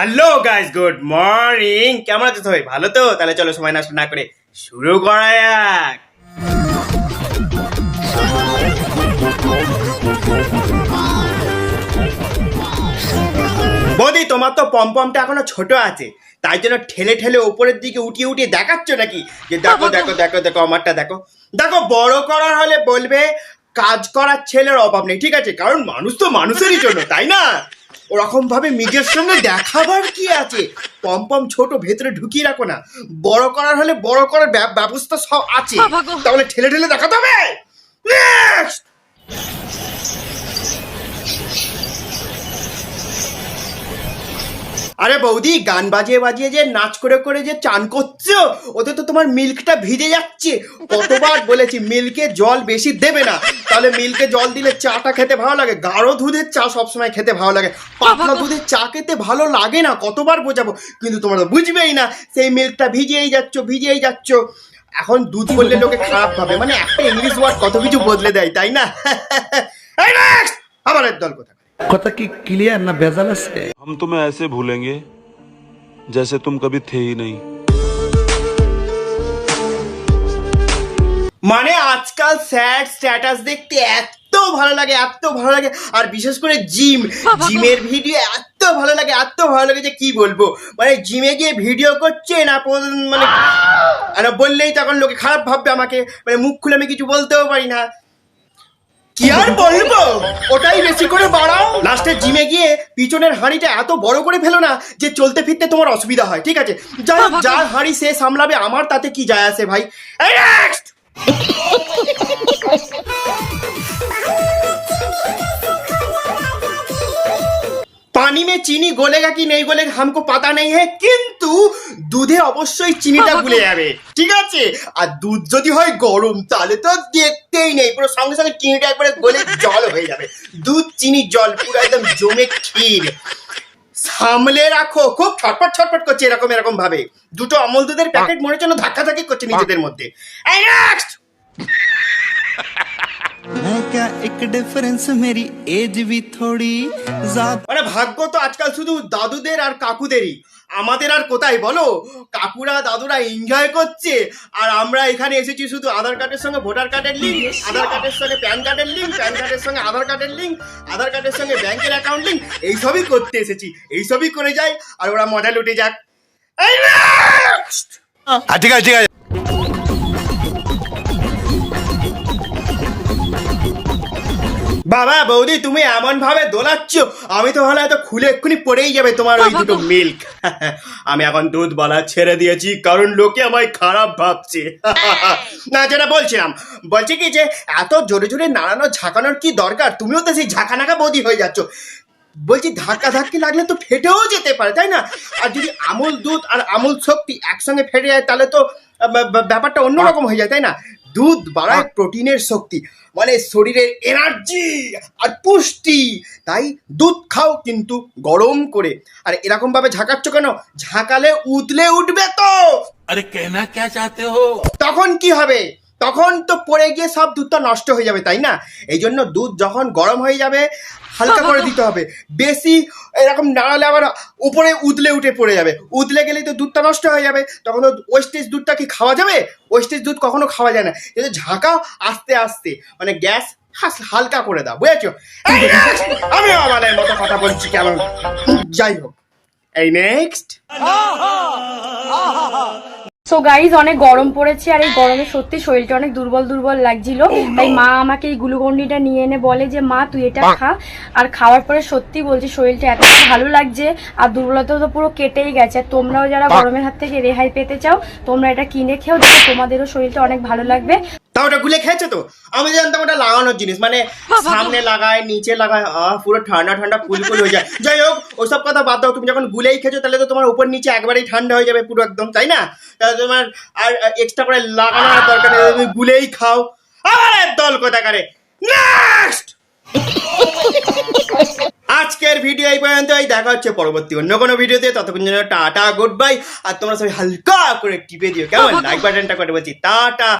Hello guys good morning কেমন আছো সবাই? ভালো তো? তাহলে চলো সময় নষ্ট না করে শুরু করা যাক। বৌদি, তোমার তো পমপমটা এখনও ছোট আছে। তাই জন্য ঠেলে ঠেলে উপরের দিকে উঠিয়ে উঠিয়ে দেখাচ্ছ নাকি? যে দেখো দেখো দেখো দেখো, আমারটা দেখো। দেখো, বড় করার হলে বলবে, কাজ করার ছেলের অভাব নেই, ঠিক আছে? কারণ মানুষ তো মানুষেরই জন্য, তাই না? ওরকম ভাবে মিজের সঙ্গে দেখাবার কি আছে? পমপম ছোট ভেতরে ঢুকিয়ে রাখো না। বড় করার হলে বড় করার ব্যব- ব্যবস্থা সব আছে। তাহলে ঠেলে ঠেলে দেখাতে হবে? Next! আরে বৌদি গান বাজিয়ে বাজিয়ে যে নাচ করে করে যে চান করছ ওতে তো তোমার মিল্কটা ভিজে যাচ্ছে। কতবার বলেছি মিল্কে জল বেশি দেবে না। তাহলে মিল্কে জল দিলে চাটা খেতে ভালো লাগে? গাঢ় দুধের চা সবসময় খেতে ভালো লাগে। পাতলা দুধের চা খেতে ভালো লাগে না কতবার বোঝাবো? কিন্তু তোমরা বুঝবেই না সেই মিল্কটা ভিজিয়েই যাচ্ছ ভিজিয়েই যাচ্ছ। এখন দুধ বললে লোকে খারাপ ভাবে মানে একটা ইংলিশ ওয়ার্ড কত কিছু বদলে দেয় তাই না! আবার দল কথা কথা কি ক্লিয়ার না ভেজাল আছে हम तुम्हें ऐसे भूलेंगे जैसे तुम कभी थे ही नहीं মানে আজকাল স্যাড স্ট্যাটাস দেখতে এত ভালো লাগে এত ভালো লাগে আর বিশেষ করে জিম জিমের ভিডিও এত ভালো লাগে এত ভালো লাগে যে কি বলবো মানে জিমে গিয়ে ভিডিও করছে না পো- মানে আর বললেই তখন লোকে খারাপ ভাববে আমাকে মানে মুখ খুলে আমি কিছু বলতেও পারি না কি আর বলব? ওটাই বেশি করে বাড়াও। লাস্টে জিমে গিয়ে পিছনের হাঁড়িটা এত বড় করে ফেলো না যে চলতে ফিরতে তোমার অসুবিধা হয় ঠিক আছে? যা যা যার হাঁড়ি সে সামলাবে আমার তাতে কি যায় আসে ভাই? এই পানি মে চিনি গলেগা কি নেই গলেগা হামকো পাতা নেই হ্যাঁ কিন্তু দুধে অবশ্যই চিনিটা গুলে যাবে ঠিক আছে আর দুধ যদি হয় গরম তাহলে তো দেখতেই নেই। পুরো সঙ্গে সঙ্গে চিনিটা একবারে গলে জল হয়ে যাবে। দুধ চিনি জল পুরো একদম জমে ক্ষীর। সামলে রাখো খুব ছটপট ছটপট করছে এরকম এরকম ভাবে। দুটো অমল দুধের প্যাকেট মনে হচ্ছে ধাক্কাধাক্কি করছে নিজেদের মধ্যে। Next next! है क्या एक डिफरेंस मेरी एज भी थोड़ी ज्यादा মানে ভাগ্য তো আজকাল শুধু দাদুদের আর কাকুদেরই আমাদের আর কোথায় বলো কাকুরা দাদুরা এনজয় করছে আর আমরা এখানে এসেছি শুধু আধার কার্ডের সঙ্গে ভোটার কার্ডের লিঙ্ক আধার কার্ডের সঙ্গে প্যান কার্ডের লিঙ্ক প্যান কার্ডের সঙ্গে আধার কার্ডের লিঙ্ক আধার কার্ডের সঙ্গে ব্যাংকের অ্যাকাউন্ট লিঙ্ক এইসবই করতে এসেছি এইসবই করে যাই আর ওরা মজা লুটে যাক এই next! ঠিক আছে ঠিক আছে বাবা বৌদি তুমি এমন ভাবে দোলাচ্ছ আমি তো ভালো হয়তো খুলে এক্ষুনি পড়েই যাবে তোমার ওই দুটো মিল্ক আমি এখন দুধ বলা ছেড়ে দিয়েছি কারণ লোকে আমায় খারাপ ভাবছে। না যেটা বলছিলাম বলছি কি যে এত জোরে জোরে নাড়ানো ঝাঁকানোর কি দরকার? তুমিও তো সেই ঝাঁকানাকা বৌদি হয়ে যাচ্ছ। বলছি ধাক্কা ধাক্কি লাগলে তো ফেটেও যেতে পারে তাই না? আর যদি আমুল দুধ আর আমুল শক্তি একসঙ্গে ফেটে যায় তাহলে তো ব্যাপারটা অন্যরকম হয়ে যায় তাই না? দুধ বাড়ায় প্রোটিনের শক্তি বলে শরীরের এনার্জি আর পুষ্টি। তাই দুধ খাও কিন্তু গরম করে। আর এরকম ভাবে ঝাঁকাচ্ছ কেন? ঝাঁকালে উতলে উঠবে তো। আরে কেনা কে চাতে হো? তখন কি হবে? তখন তো পড়ে গিয়ে সব দুধটা নষ্ট হয়ে যাবে, তাই না? এই জন্য দুধ যখন গরম হয়ে যাবে, হালকা করে দিতে হবে। বেশি এরকম নাড়ালে আবার উপরে উদলে উঠে পড়ে যাবে। উদলে গেলেই তো দুধটা নষ্ট হয়ে যাবে। তখন ওয়েস্টেজ দুধটা কি খাওয়া যাবে? ওয়েস্টেজ দুধ কখনো খাওয়া যায় না। কিন্তু ঝাঁকাও আস্তে আস্তে মানে গ্যাস হালকা করে দাও, বুঝেছ? আমি আমাদের মতো কথা বলছি কেমন? যাই হোক। এই নেক্সট সো গাইজ অনেক গরম পড়েছে আর এই গরমে সত্যি শরীরটা অনেক দুর্বল দুর্বল লাগছিল। তাই মা আমাকে এই গুলুকন্ডিটা নিয়ে এনে বলে যে মা তুই এটা খা। আর খাওয়ার পরে সত্যি বলছি শরীরটা এত ভালো লাগছে আর দুর্বলতা তো পুরো কেটেই গেছে। আর তোমরাও যারা গরমের হাত থেকে রেহাই পেতে চাও তোমরা এটা কিনে খেও দেখো তোমাদেরও শরীরটা অনেক ভালো লাগবে। তা ওটা গুলে খেয়েছে তো? আমি জানতাম ওটা লাগানোর জিনিস মানে সামনে লাগায় নিচে লাগায় আহ পুরো ঠান্ডা ঠান্ডা ফুলফুল হয়ে যায়। যাই হোক ওসব কথা বাদ দাও তুমি যখন গুলেই খেয়েছো তাহলে তো তোমার উপর নিচে একবারেই ঠান্ডা হয়ে যাবে পুরো একদম তাই না? তাহলে তোমার আর এক্সট্রা করে লাগানোর দরকার নেই তুমি গুলেই খাও। আবার এক দল কোথাকারে? নেক্সট আজকের ভিডিও এই পর্যন্তই দেখা হচ্ছে পরবর্তী অন্য কোনো ভিডিওতে ততক্ষণ জন্য টাটা গুড বাই আর তোমরা সবাই হালকা করে টিপে দিও কেমন? লাইক বাটনটা করে বলছি টাটা।